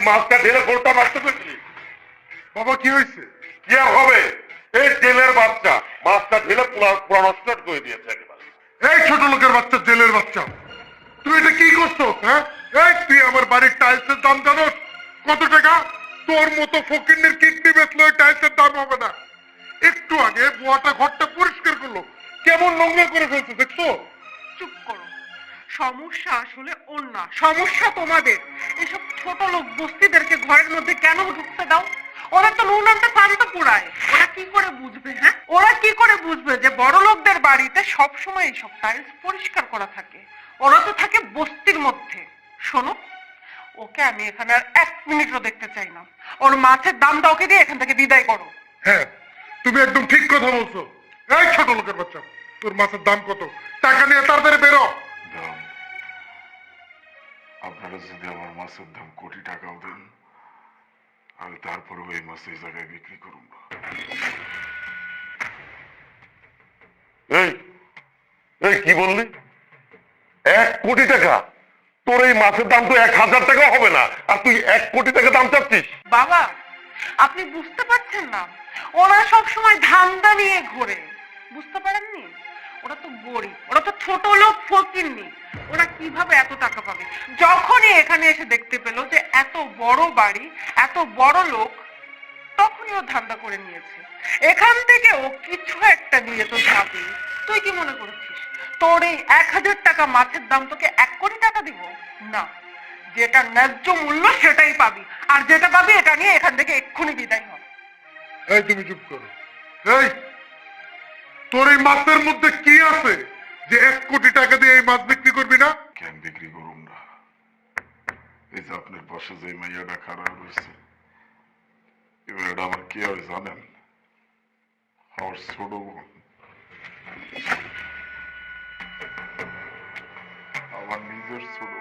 তুই মাছটা ঢেলে কোলটা নষ্ট করছিস বাবা কি হয়েছে? কি আর হবে? এই জেলের বাচ্চা। মাছটা ঢেলে পুরা পুরা নষ্ট করে দিয়েছে একেবারে। এই ছোট লোকের বাচ্চা জেলের বাচ্চা। তুই এটা কি করছ হ্যাঁ? এই তুই আমার বাড়ির টাইলসের দাম জানোস? কত টাকা? তোর মতো ফকিনের কিডনি বেচলে ওই টাইলসের দাম হবে না। একটু আগে বুয়াটা ঘরটা পরিষ্কার করল। কেমন নোংরা করে ফেলছে দেখছ? চুপ করো। সমস্যা আসলে ওর না সমস্যা তোমাদের। এসব ছোট লোক বস্তিদেরকে ঘরের মধ্যে কেন ঢুকতে দাও? ওরা তো নুনানটা শান্ত পুরায় ওরা কি করে বুঝবে হ্যাঁ? ওরা কি করে বুঝবে যে বড় লোকদের বাড়িতে সব সময় এইসব টাইলস পরিষ্কার করা থাকে? ওরা তো থাকে বস্তির মধ্যে। শোনো ওকে আমি এখানে আর এক মিনিটও দেখতে চাই না। ওর মাছের দামটা ওকে দিয়ে এখান থেকে বিদায় করো। হ্যাঁ তুমি একদম ঠিক কথা বলছো। এই ছোট লোকের বাচ্চা তোর মাছের দাম কত? টাকা নিয়ে তাড়াতাড়ি বেরো। দাম আপনারা যদি আমার মাছের দাম কোটি টাকাও দেন, আমি তারপরেও এই মাছ এই জায়গায় বিক্রি করুন এই কি বললি? এক কোটি টাকা? তোর এই মাছের দাম তো এক হাজার টাকা হবে না। আর তুই এক কোটি টাকা দাম চাচ্ছিস? বাবা, আপনি বুঝতে পারছেন না। ওরা সব সময় ধান্দা নিয়ে ঘোরে। বুঝতে পারেননি? ওরা তো গরিব, ওরা তো ছোট লোক ফকিরনি ওরা কীভাবে এত টাকা পাবে? যখনই এখানে এসে দেখতে পেল যে এত বড় বাড়ি, এত বড় লোক, তখনই ও ধান্দা করে নিয়েছে। এখান থেকে ও কিছু একটা নিয়ে তো যাবে। তুই কি মনে করছিস? তোর এই এক হাজার টাকা মাছের দাম তোকে এক কোটি টাকা দিব? না। যেটা ন্যায্য মূল্য, সেটাই পাবি। আর যেটা পাবি, এটা নিয়ে এখান থেকে এক্ষুনি বিদায় হ। এই তুমি চুপ করো। এই! তোর এই মাছের মধ্যে কি আছে যে এক কোটি টাকা দিয়ে এই মাছ বিক্রি করবি না? কেন বিক্রি করুন না? এই যে আপনার পাশে যে মাইয়াটা খারাপ মেয়েটা আমার কে হয় জানেন? আমার ছোট বোন। আমার নিজের ছোট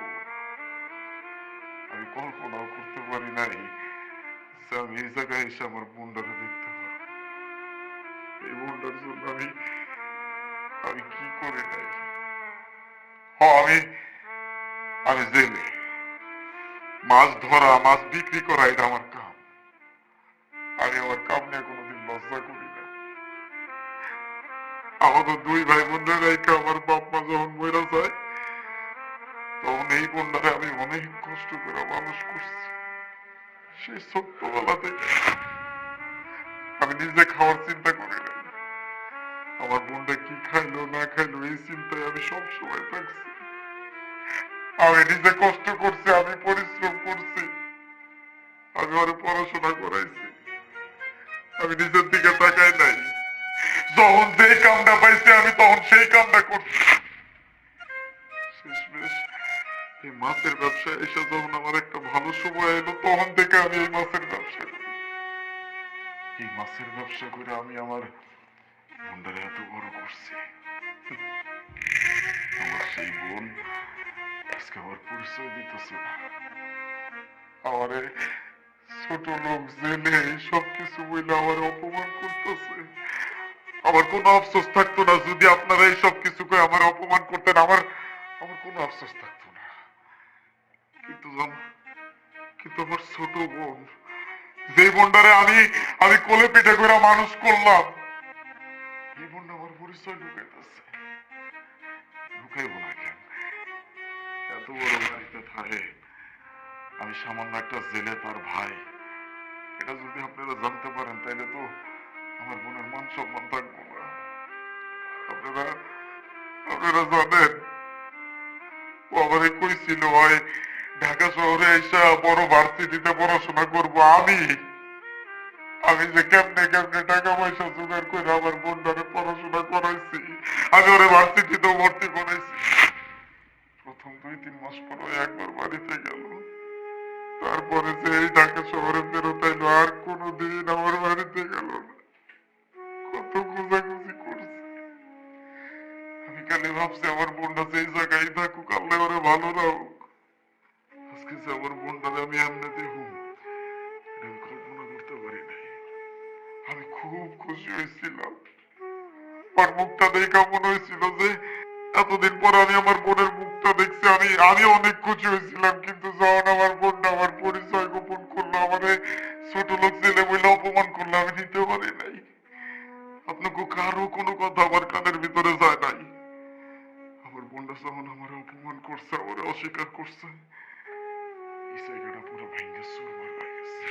আমি কল্পনাও করতে পারি নাই আমি এই জায়গায় এসে আমার বোনটাকে দেখতে এই বোনটার জন্য আমি আমি কি করে নাই আমি আমি জেলে। মাছ ধরা, মাছ বিক্রি করা, এটা আমার কাম। আমি আমার কাম নিয়ে কোনোদিন লজ্জা করি না। আমাদের দুই ভাই বোনের রেখে আমার বাপ মা যখন মরে যায়, তখন এই বোনটারে আমি অনেক কষ্ট করে মানুষ করছি। সেই ছোট্টবেলা থেকে। আমি নিজে খাওয়ার চিন্তা করি না। আমার বোনটা কি খাইলো, না খাইলো, এই চিন্তায় আমি সব সময় থাকছি। আমি নিজে কষ্ট করছি, আমি পরিশ্রম করছি, আমি ওরে পড়াশোনা করাইছি। আমি নিজের দিকে তাকাই নাই। যখন যেই কামটা পাইছি, আমি তখন সেই কামটা করছি। এই মাছের ব্যবসা এসে যখন আমার একটা ভালো সময় এলো, তখন থেকে আমি এই মাছের ব্যবসা করি এই মাছের ব্যবসা করে আমি আমার বোনটারে এত বড় করছি। আমার সেই বোন আজকে আমার পরিচয় দিতেছে আমারে ছোট লোক জেলে সব কিছু বলে আমার অপমান করতেছে। আমার কোনো আফসোস থাকতো না যদি আপনারা এই সব কিছু করে আমার অপমান করতেন। আমার আমার কোনো আফসোস থাকতো না। কিন্তু কিন্তু আমার ছোট বোন যে বোনটারে আমি আমি কোলে পিঠে করে মানুষ করলাম, এই আমার পরিচয় না কেন? এত বড় বাড়িতে থাকে, আমি সামান্য একটা জেলে তার ভাই। এটা যদি আপনারা জানতে পারেন, তাইলে তো আমার বোনের মান সম্মান আপনারা আপনারা জানেন, ও আমারে কইছিল হয় ঢাকা শহরে এসে বড় ভার্সিটিতে পড়াশোনা করব আমি। আমি যে কেমনে কেমনে টাকা পয়সা জোগাড় করে আমার বোনটারে পড়াশোনা করাইছি। আমি ওরে ভার্সিটিতেও ভর্তি করাইছি। প্রথম দুই তিন মাস পর একবার বাড়িতে গেল। তারপরে যে এই ঢাকা শহরে ফেরত এলো আর কোনোদিন আমার বাড়িতে গেল না। কত খোঁজাখুঁজি করছি। আমি খালি ভাবছি আমার বোনটা যেই জায়গায় থাকুক, আল্লাহ ওরে ভালো রাখুক। আজকে আমার বোনটারে আমি হুম এটা আমি কল্পনা করতে পারি নাই। আমি খুব খুশি হয়েছিলাম। আমার মুখটা দেখা মনে হয়েছিল যে, এতদিন পর আমি আমার বোনের মুখটা দেখছি, আমি আমি অনেক খুশি হয়েছিলাম, কিন্তু যখন আমার বোনটা আমার পরিচয় গোপন করল, আমারে ছোট লোক ছেলে বলে অপমান করল, আমি নিতে পারি নাই। আপনাকে কারও কোনো কথা আমার কানের ভিতরে যায় নাই। আমার বোনটা যখন আমার অপমান করছে, আমার অস্বীকার করছে এই জায়গাটা পুরো ভেঙে চুরমার হয়ে গেছে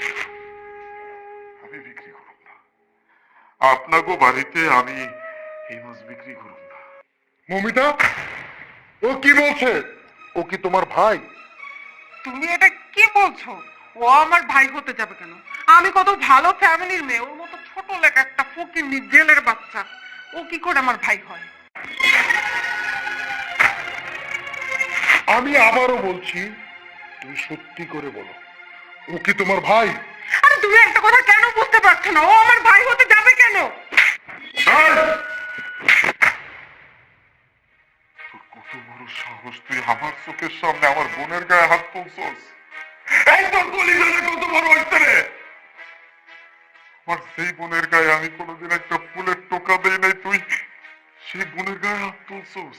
আমি বিক্রি করব না। আপনাকে বাড়িতে আমি এই মাছ বিক্রি করব না। মমিতা ও কি বলছে? ও কি তোমার ভাই? তুমি এটা কি বলছো? ও আমার ভাই হতে যাবে কেন? আমি কত ভালো ফ্যামিলির মেয়ে ওর মতো ছোট লেখা একটা ফকির জেলের বাচ্চা। ও কি করে আমার ভাই হয়? আমি আবারও বলছি তুমি সত্যি করে বলো ও কি তোমার ভাই? আরে তুমি একটা কথা কেন বুঝতে পারছ না? ও আমার ভাই হতে যাবে কেন? তোর কত বড় সাহস তুই আমার চোখের সামনে আমার বোনের গায়ে হাত তুলছস? এই তোর কত বড় হইতে রে? আমার সেই বোনের গায়ে আমি কোনোদিন একটা ফুলের টোকা দেই নাই তুই সেই বোনের গায়ে হাত তুলছস?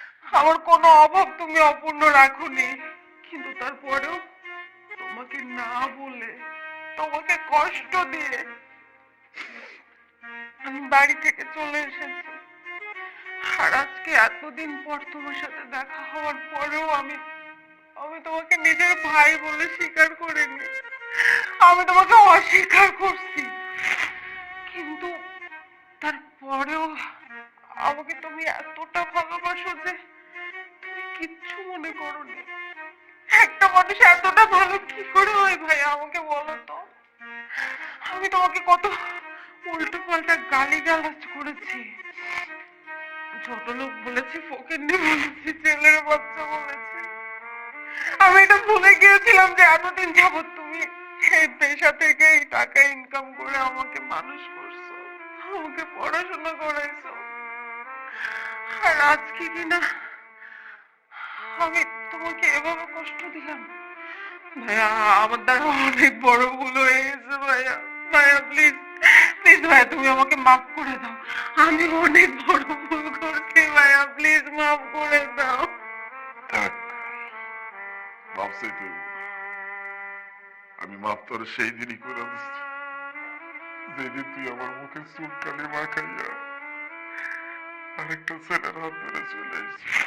আমার কোনো অভাব তুমি অপূর্ণ রাখোনি। কিন্তু তারপরেও তোমাকে না বলে তোমাকে কষ্ট দিয়ে আমি বাড়ি থেকে চলে এসেছি। আর আজকে এতদিন পর তোমার সাথে দেখা হওয়ার পরেও আমি আমি তোমাকে নিজের ভাই বলে স্বীকার করিনি। আমি তোমাকে অস্বীকার করছি। কিন্তু তারপরেও আমাকে তুমি এতটা ভালোবাসো যে তুমি কিচ্ছু মনে করোনি। একটা মানুষ এতটা ভালো কি করে হয় ভাই, আমাকে বলো তো? আমি তোমাকে কত উল্টো পাল্টা গালি গালাজ করেছি। ছোট লোক বলেছি, ফকিন্নি বলেছি, ছেলের বাচ্চা বলেছি। আমি এটা ভুলে গিয়েছিলাম যে এতদিন যাবত তুমি এই পেশা থেকে এই টাকা ইনকাম করে আমাকে মানুষ করছ, আমাকে পড়াশোনা করাইছো। আর আজকে কিনা আমি তোমাকে এভাবে কষ্ট দিলাম। ভাইয়া, আমার দ্বারা অনেক বড় ভুল হয়ে গেছে, ভাইয়া। ভাইয়া প্লিজ প্লিজ ভাইয়া, তুমি আমাকে মাফ করে দাও। আমি অনেক বড় ভুল করছি, ভাইয়া। প্লিজ মাফ করে দাও। চাইতে আমি মাপ তোর সেই দিনই করে দিচ্ছি। যেদিন তুই আমার মুখে চুলকালি মাখাইয়া আরেকটা ছেলের হাত ধরে চলে এসেছিস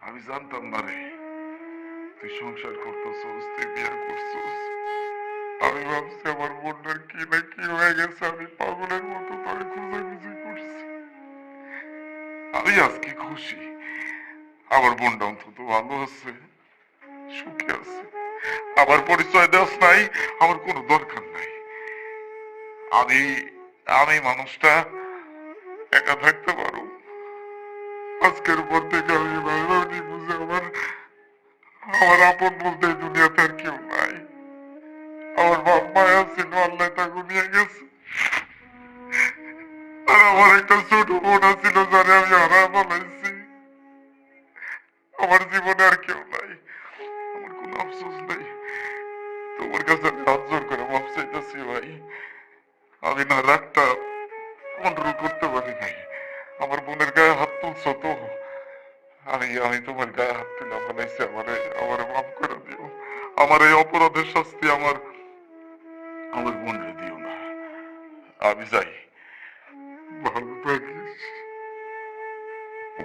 আমি জানতাম না রে, তুই সংসার করতেছস, তুই বিয়ে করছস। আমি ভাবছি আমার বোনের কি না কি হয়ে গেছে, আমি পাগলের মতো তোরে খোঁজাখুঁজি করছি। আমি আজকে খুশি, আমার বোনটা অন্তত ভালো আছে, সুখে আছে। আমার পরিচয় দেওয়াস নাই, আমার কোনো দরকার নাই। আমি আমি মানুষটা একা থাকতে পারো। আজকের পর থেকে আমি ভাবি বুঝে আমার আমার আপন বলতে দুনিয়াতে আর কেউ নাই। আমার বাপ মায়া আল্লাহ তাকে নিয়ে গেছে। আর আমার একটা ছোট বোন ছিল যারে আমি হারা বলাইছি আমার জীবনে আর কেউ নাই। আমার কোনো আফসোস নাই। তোমার কাছে আমি হাত জোর করে ভাই। আমি না রাগটা করতে পারি নাই। আমার বোনের গায়ে হাত তুলছো তো? আমি আমি তোমার গায়ে হাত তুলে বানাইছি মাফ করে দিও। আমার এই অপরাধের শাস্তি আমার আমার বোনরে দিও না। আমি যাই। ভালো থাকিস।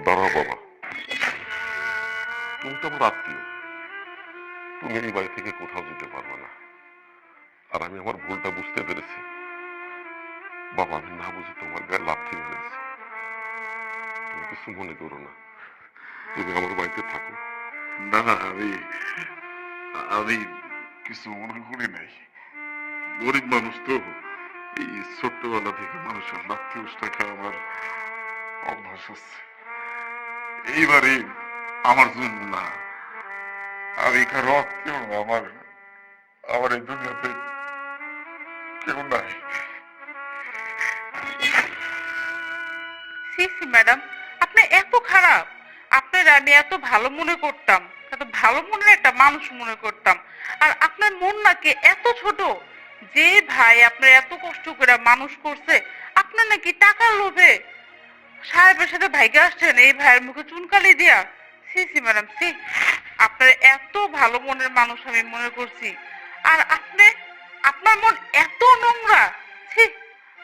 দাঁড়াও বাবা। তুমি তো আমার আত্মীয়। তুমি এই বাড়ি থেকে কোথাও যেতে পারবে না। আর আমি আমার ভুলটা বুঝতে পেরেছি। বাবা, আমি না বুঝে তোমার গায়ে লাথি মেরেছি। তুমি কিছু মনে করো না। তুমি আমার বাড়িতে থাকো। না, আমি আমি কিছু মনে করি নাই। গরিব মানুষ তো। এই ছোট্টবেলা থেকে মানুষের লাত্তি উষ্টা আমার অভ্যাস আছে এইবারে আমার জন্য না। আমি কারও আত্মীয় আমার আমার এই দুনিয়াতে কেউ নাই। সি সি ম্যাডাম। আপনি এত খারাপ। আপনার আমি এত ভালো মনে করতাম। এত ভালো মনের একটা মানুষ মনে করতাম। আর আপনার মন নাকি এত ছোট যে ভাই আপনার এত কষ্ট করে মানুষ করছে, আপনার নাকি টাকার লোভে। সাহেবের সাথে ভাইকে আসছেন, এই ভাইয়ের মুখে চুনকালি দিয়া। সি সি ম্যাডাম সি আপনার এত ভালো মনের মানুষ আমি মনে করছি। আর আপনি, আপনার মন এত নোংরা। ছি,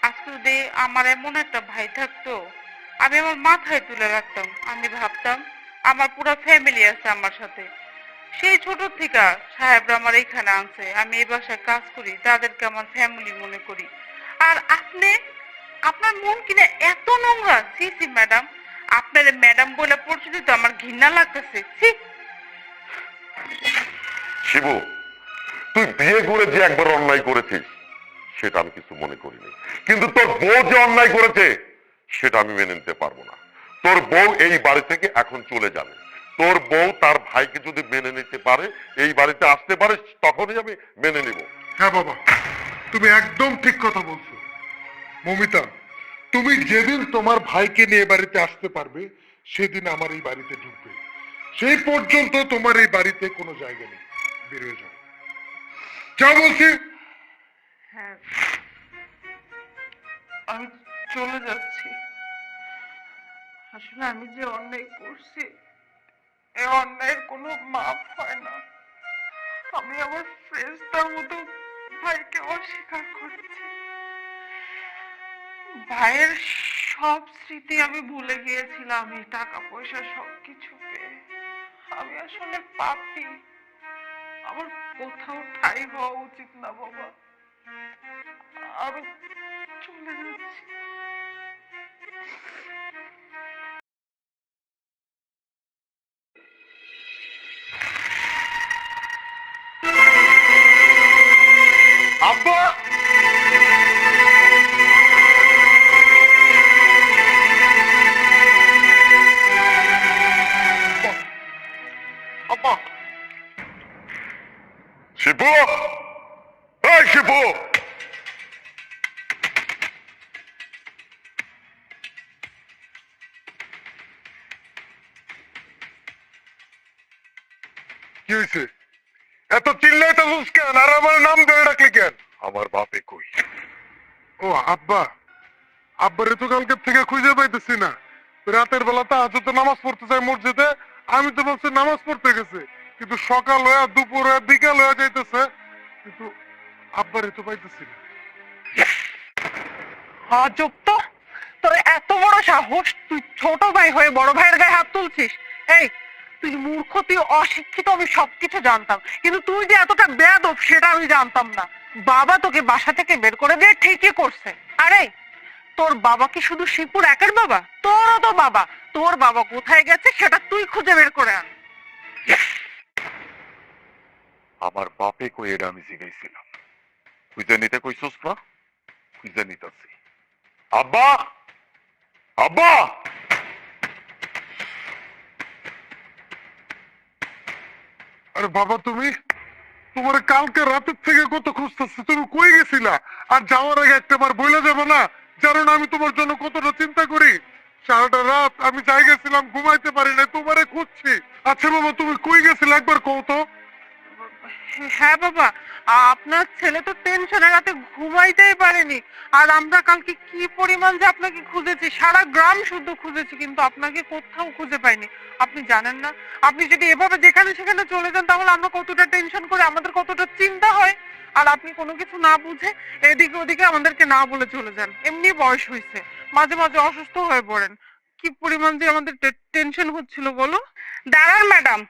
আজকে যদি আমার এমন একটা ভাই থাকতো। আমি আমার মাথায় তুলে রাখতাম। আমি ভাবতাম, আমার পুরো ফ্যামিলি আছে আমার সাথে। সেই ছোট থেকে সাহেবরা আমার এইখানে আনছে আমি এই বাসায় কাজ করি, তাদেরকে আমার ফ্যামিলি মনে করি। আর আপনি, আপনার মন কিনা এত নোংরা? সি সি ম্যাডাম আপনার ম্যাডাম বলে পরিচিত আমার ঘৃণা লাগতেছে সি শিবু, তুই বিয়ে করে যে একবার অন্যায় করেছিস, সেটা আমি কিছু মনে করিনি। কিন্তু তোর বউ যে অন্যায় করেছে সেটা আমি মেনে নিতে পারব না। তোর বউ এই বাড়ি থেকে এখন চলে যাবে। তোর বউ তার ভাইকে যদি মেনে নিতে পারে এই বাড়িতে আসতে পারে তখনই আমি মেনে নিব। হ্যাঁ বাবা তুমি একদম ঠিক কথা বলছো। মমিতা তুমি যেদিন তোমার ভাইকে নিয়ে বাড়িতে আসতে পারবে সেদিন আমার এই বাড়িতে ঢুকবে। সেই পর্যন্ত তোমার এই বাড়িতে কোনো জায়গা নেই। বেরিয়ে যাও। যা বলছি। হ্যাঁ। আমি চলে যাচ্ছি। আসলে আমি যে অন্যায় করছি এই অন্যায়ের কোনো হয় না। আমি আমার মতো ভাইকে অস্বীকার করেছি। ভাইয়ের সব স্মৃতি আমি ভুলে গিয়েছিলাম, এই টাকা পয়সা সব কিছু পেয়ে আমি আসলে পাপি। আমার কোথাও ঠাই হওয়া উচিত না, বাবা। আমি চলে যাচ্ছি। শিবু এই শিবু কি হয়েছে এত চিল্লাইতে কেন আর আমার নাম ধরে রাখলি কেন আমার বাপে কই ও আব্বা আব্বারে তো কালকে থেকে খুঁজে পাইতেছি না রাতের বেলা তো আজ তো নামাজ পড়তে চাই মসজিদে আমি তো বলছি নামাজ পড়তে গেছে কিন্তু সকাল হয়ে দুপুর বিকাল হয়ে যাইতেছে, কিন্তু আব্বারে তো পাইতেছি না। আজব তো। তোর এত বড় সাহস, তুই ছোট ভাই হয়ে বড় ভাইয়ের গায়ে হাত তুলছিস? এই, তুই মূর্খ, তুই অশিক্ষিত, আমি সবকিছু জানতাম। কিন্তু তুই যে এতটা বেয়াদব, সেটা আমি জানতাম না। বাবা তোকে বাসা থেকে বের করে দিয়ে ঠিকই করছে। আরে তোর বাবা কি শুধু শিপুর একের বাবা? তোরও তো বাবা। তোর বাবা কোথায় গেছে, সেটা তুই খুঁজে বের করে আন। আমার বাপে কই এটা আমি জিগাইছিলাম। খুঁজে নিতে কইছস না? খুঁজে নিতেছি। আব্বা! আব্বা! আরে বাবা, তুমি? তোমার কালকে রাতের থেকে কত খুঁজতেছি, তুমি কই গেছিলা? আর যাওয়ার আগে একটাবার বইলে যাব না? না আমি তোমার জন্য কতটা চিন্তা করি? সারাটা রাত আমি যাই গেছিলাম, ঘুমাইতে পারি না তোমারে খুঁজছি। আচ্ছা বাবা, তুমি কই গেছিলে? একবার কও তো। হ্যাঁ বাবা, আপনার ছেলে তো টেনশনে রাতে ঘুমাইতেই পারেনি। আর আমরা কালকে কি পরিমাণ যে আপনাকে খুঁজেছি, সারা গ্রাম শুদ্ধ খুঁজেছি, কিন্তু আপনাকে কোথাও খুঁজে পাইনি। আপনি জানেন না, আপনি যদি এভাবে যেখানে সেখানে চলে যান, তাহলে আমরা কতটা টেনশন করে, আমাদের কতটা চিন্তা হয়। আর আপনি কোনো কিছু না বুঝে এদিকে ওদিকে আমাদেরকে না বলে চলে যান। এমনি বয়স হয়েছে মাঝে মাঝে অসুস্থ হয়ে পড়েন। কি পরিমাণ যে আমাদের টেনশন হচ্ছিল বলো? দাঁড়ান ম্যাডাম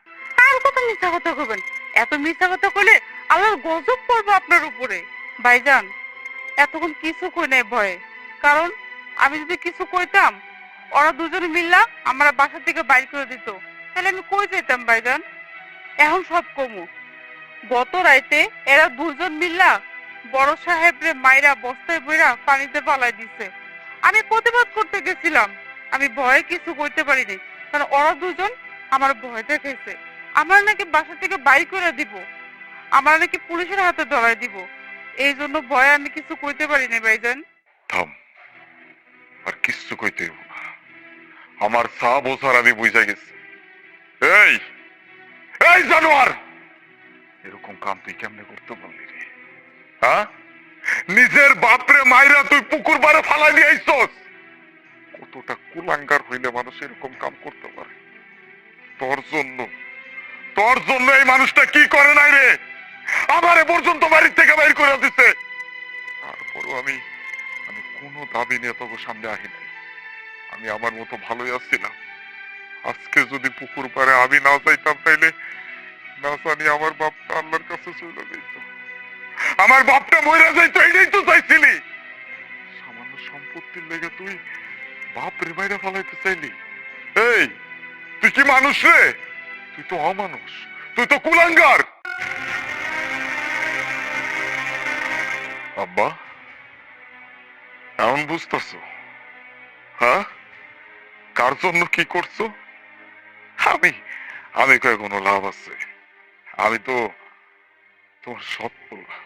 আর কত মিথ্যা কথা করবেন এত মিথ্যা কথা কইলে আল্লাহর গজব করব আপনার উপরে। ভাইজান, এতক্ষণ কিছু কই নাই ভয়ে। কারণ আমি যদি কিছু কইতাম, ওরা দুজন মিললাম আমরা বাসা থেকে বাইর করে দিত। তাহলে আমি কই যেতাম ভাইজান? এখন সব কমু। গত রাইতে এরা দুজন মিল্লা বড় সাহেবরে মাইরা বস্তায় বইরা পানিতে পালাই দিছে। আমি প্রতিবাদ করতে গেছিলাম। আমি ভয়ে কিছু করতে পারিনি, কারণ ওরা দুজন আমার ভয় দেখাইছে। আমার নাকি বাসা থেকে বাই করে দিব। আমার নাকি পুলিশের হাতে ধরাই দিব। এই জন্য ভয় আমি কিছু কইতে পারি না ভাইজান। থাম। আর কিচ্ছু কইতে হইব আমার সা বোঝার আমি বুঝা গেছি। এই! এই জানোয়ার! এরকম কাম তুই কেমনে করতে পারলি রে? হ্যাঁ? নিজের বাপরে মাইরা তুই পুকুর পাড়ে ফালাই দিয়ে আইছস কতটা কুলাঙ্গার হইলে মানুষ এরকম কাম করতে পারে? তোর জন্য তোর জন্য এই মানুষটা কি করে নাই রে? আমারে পর্যন্ত বাড়ির থেকে বাইর করে দিছে। তারপরও আমি আমি কোনো দাবি নিয়ে তবু সামনে আহি নাই। আমি আমার মতো ভালোই আসছিলাম আজকে যদি পুকুর পাড়ে আমি না চাইতাম তাইলে না জানি আমার বাপটা আল্লাহর কাছে চলে যাইত। আমার বাপটা মরে যাইতো এটাই তো চাইছিলি। সামান্য সম্পত্তির লেগে তুই বাপ রে বাইরে ফেলাইতে চাইলি। এই, তুই কি মানুষ রে? তুই তো অমানুষ। তুই তো কুলাঙ্গার। আব্বা, এমন বুঝতেছো? হ্যাঁ? কার জন্য কি করছ? আমি আমি কয়ে কোনো লাভ আছে। আমি তো তোমার সৎ পোলা।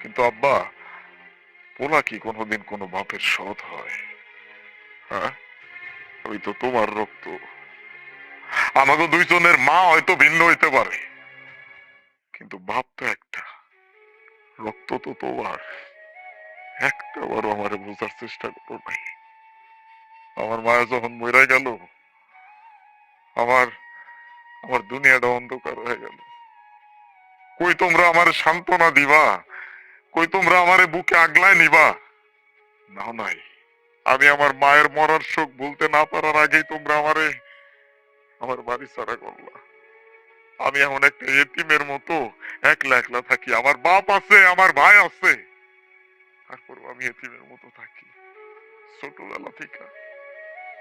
কিন্তু আব্বা, পোলা কি কোনোদিন কোনো বাপের সৎ হয়? হ্যাঁ? ওই তো তোমার রক্ত। আমাকে দুইজনের মা হয়তো ভিন্ন হইতে পারে। কিন্তু বাপ তো একটা, রক্ত তো তোমার। একটা আমারে বোঝার চেষ্টা করো নাই। আমার মায়া যখন মরে গেল, আমার আমার দুনিয়াটা অন্ধকার হয়ে গেল। কই তোমরা আমার সান্ত্বনা দিবা? কই তোমরা আমারে বুকে আগলায় নিবা? নাও নাই। আমি আমার মায়ের মরার শোক বলতে না পারার আগেই তোমরা আমারে আমার বাড়ি ছাড়া করলা আমি এমন একটা এতিমের মতো একলা একলা থাকি। আমার বাপ আছে, আমার ভাই আছে। তারপরেও আমি এতিমের মতো থাকি। ছোটবেলা থেকে।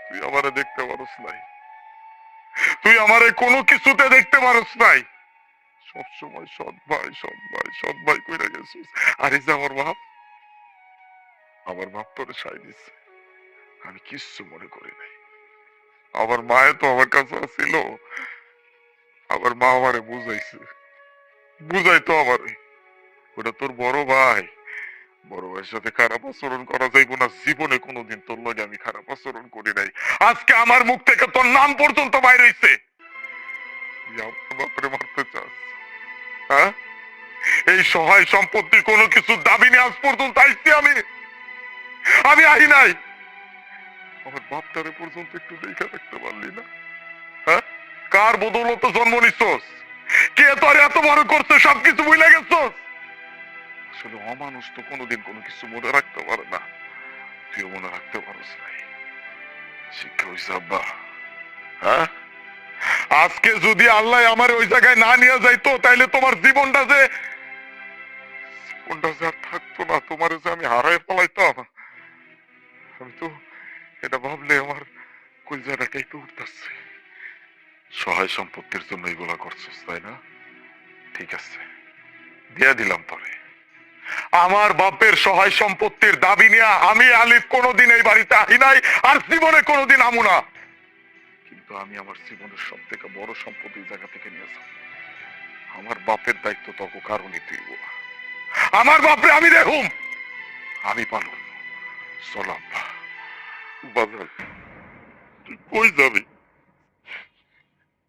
তুই আমারে দেখতে পারস নাই। তুই আমারে কোনো কিছুতে দেখতে পারস নাই। সবসময় সৎ ভাই সৎ ভাই সৎ ভাই কইরা গেছিস। আর এই যে আমার বাপ আমার বাপ তোরে সাই দিচ্ছে আমি কিচ্ছু মনে করি নাই। আমার মায়ে তো আমার কাছে ছিল আমার মা আমারে বুঝাইছে। বুঝাইতো আমারে। ওটা তোর বড় ভাই। বড় ভাইয়ের সাথে খারাপ আচরণ করা যাইব না। জীবনে কোনোদিন তোর লগে আমি খারাপ আচরণ করি নাই। আজকে আমার মুখ থেকে তোর নাম পর্যন্ত বাইরে হইছে। বাপরে মারতে চাস। হ্যাঁ? এই সহায় সম্পত্তি কোনো কিছু দাবি নিয়ে আজ পর্যন্ত আইছি আমি। আমি আহি নাই। আমার বাপটারে পর্যন্ত একটু রাখতে পারলি না। হ্যাঁ? কার বদৌলতে জন্ম কে তোর এত বড় করছে, সবকিছু গেছস? আসলে অমানুষ তো কোনোদিন কোনো কিছু মনে রাখতে পারে না। তুইও মনে রাখতে নাই। শিক্ষা হইছে আব্বা। হ্যাঁ? আজকে যদি আল্লাহ আমার ওই জায়গায় না নিয়ে যাইতো, তাইলে তোমার জীবনটা যে জীবনটা যে আর থাকতো না, তোমার যে আমি হারাই ফেলাইতাম। আমি তো এটা ভাবলে আমার কলজাটা কেঁপে উঠতেছে। সহায় সম্পত্তির জন্য এগুলা করছিস, তাই না? ঠিক আছে। দিয়ে দিলাম তোরে। আমার বাপের সহায় সম্পত্তির দাবি নিয়ে আমি আলিফ কোনোদিন এই বাড়িতে আহি নাই, আর জীবনে কোনোদিন আমু না। কিন্তু আমি আমার জীবনের সব থেকে বড় সম্পদ এই জায়গা থেকে নিয়ে আমার বাপের দায়িত্ব তখন কারণে তুইব আমার বাপরে আমি দেখুম। আমি পালুম। চলাম বাজার তুই কই যাবি?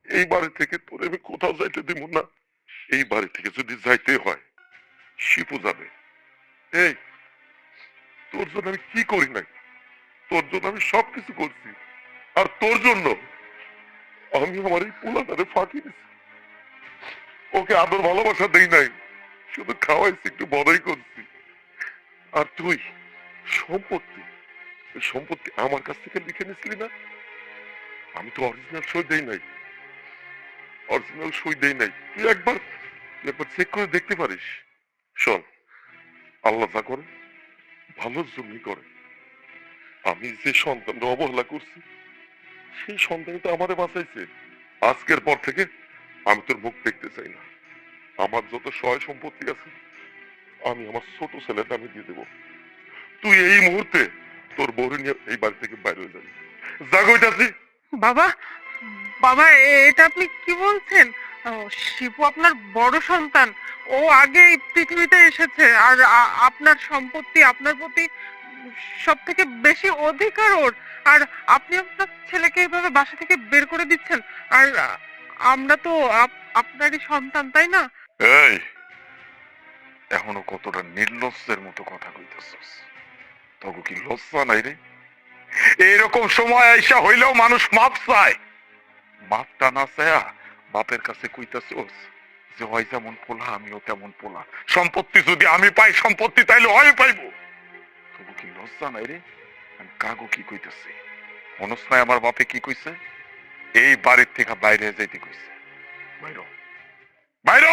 এই বাড়ি থেকে তোর আমি কোথাও যাইতে দিব না। এই বাড়ি থেকে যদি যাইতে হয়, শিপু যাবে। এই, তোর জন্য আমি কি করি নাই? তোর জন্য আমি সব কিছু করছি। আর তোর জন্য আমি আমার এই পোলাটারে ফাঁকি দিছি। ওকে আদর ভালোবাসা দেই নাই, শুধু খাওয়াইছি, একটু বড়ই করছি। আর তুই সম্পত্তি সম্পত্তি আমার কাছ থেকে লিখে নিছিলি না? আমি তো অরিজিনাল সই দেই নাই। অরিজিনাল সই দেই নাই। তুই একবার একবার চেক করে দেখতে পারিস। শোন, আল্লাহ যা করে ভালোর জন্যই করে আমি যে সন্তানটা অবহেলা করছি, সেই সন্তানই তো আমারে বাঁচাইছে। আজকের পর থেকে আমি তোর মুখ দেখতে চাই না। আমার যত সহায় সম্পত্তি আছে, আমি আমার ছোট ছেলের আমি দিয়ে দেবো। তুই এই মুহূর্তে তোর বউরে নিয়ে এই বাড়ি থেকে বাইরে হয়ে যাবি। জাগো যাচ্ছি বাবা বাবা এটা আপনি কি বলছেন? শিবু আপনার বড় সন্তান। ও আগে এই পৃথিবীতে এসেছে আর আপনার সম্পত্তি আপনার প্রতি সব থেকে বেশি অধিকার ওর। আর আপনি আপনার ছেলেকে এইভাবে বাসা থেকে বের করে দিচ্ছেন। আর আমরা তো আপনারই সন্তান তাই না? এই এখনও কতটা নির্লজ্জের মতো কথা কইতেছস। তবু কি লজ্জা নাই রে? এইরকম সময় আইসা হইলেও মানুষ মাপ চায়। মাপটা না চায়া বাপের কাছে কইতাছস যে হয় যেমন পোলা, আমিও তেমন পোলা। সম্পত্তি যদি আমি পাই, সম্পত্তি তাইলে হয় পাইবো। তবু কি লজ্জা নাই রে? আমি কাগো কি কইতেছি? মনস নাই আমার বাপে কি কইছে? এই বাড়ির থেকে বাইরে যাইতে কইছে। বাইর বাইর